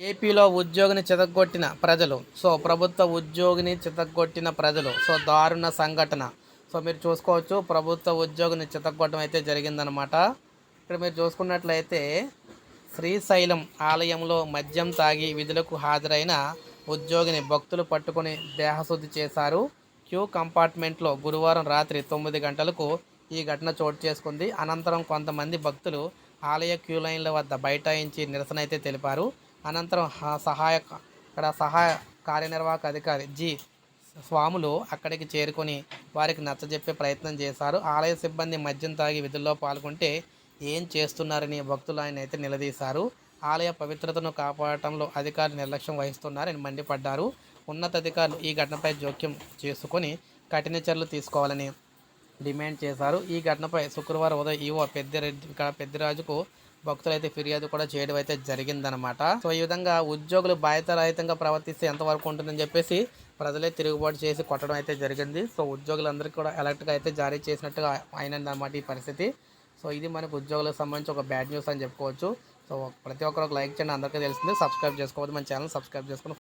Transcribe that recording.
ఏపీలో ఉద్యోగిని చితగ్గొట్టిన ప్రజలు. సో ప్రభుత్వ ఉద్యోగిని చితగ్గొట్టిన ప్రజలు. సో దారుణ సంఘటన. సో మీరు చూసుకోవచ్చు ప్రభుత్వ ఉద్యోగిని చితగొట్టడం అయితే జరిగిందనమాట ఇక్కడ మీరు చూసుకున్నట్లయితే శ్రీశైలం ఆలయంలో మద్యం తాగి విధులకు హాజరైన ఉద్యోగిని భక్తులు పట్టుకొని దేహశుద్ధి చేశారు. క్యూ కంపార్ట్మెంట్లో గురువారం రాత్రి తొమ్మిది గంటలకు ఈ ఘటన చోటు చేసుకుంది. అనంతరం కొంతమంది భక్తులు ఆలయ క్యూ లైన్ల వద్ద బైఠాయించి నిరసన అయితే తెలిపారు. అనంతరం సహాయ ఇక్కడ సహాయ కార్యనిర్వాహక అధికారి జి స్వాములు అక్కడికి చేరుకొని వారికి నచ్చజెప్పే ప్రయత్నం చేశారు. ఆలయ సిబ్బంది మద్యం తాగి విధుల్లో పాల్గొంటే ఏం చేస్తున్నారని భక్తులు ఆయన అయితే నిలదీశారు. ఆలయ పవిత్రతను కాపాడటంలో అధికారులు నిర్లక్ష్యం వహిస్తున్నారని మండిపడ్డారు. ఉన్నతాధికారులు ఈ ఘటనపై జోక్యం చేసుకొని కఠిన చర్యలు తీసుకోవాలని డిమాండ్ చేశారు. ఈ ఘటనపై శుక్రవారం ఉదయం ఈవో పెద్దిరెడ్డి ఇక్కడ పెద్దిరాజుకు భక్తులు అయితే ఫిర్యాదు కూడా చేయడం అయితే జరిగిందనమాట సో ఈ విధంగా ఉద్యోగులు బాధ్యతారహితంగా ప్రవర్తిస్తే ఎంతవరకు ఉంటుందని చెప్పేసి ప్రజలే తిరుగుబాటు చేసి కొట్టడం అయితే జరిగింది. సో ఉద్యోగులందరికీ కూడా అలర్ట్గా అయితే జారీ చేసినట్టుగా అయినదన్నమాట ఈ పరిస్థితి. సో ఇది మనకు ఉద్యోగులకు సంబంధించి ఒక బ్యాడ్ న్యూస్ అని చెప్పుకోవచ్చు. సో ప్రతి ఒక్కరు ఒక లైక్ చేయండి. అందరికీ తెలిసింది సబ్స్క్రైబ్ చేసుకోవద్దు. మన ఛానల్ సబ్స్క్రైబ్ చేసుకుని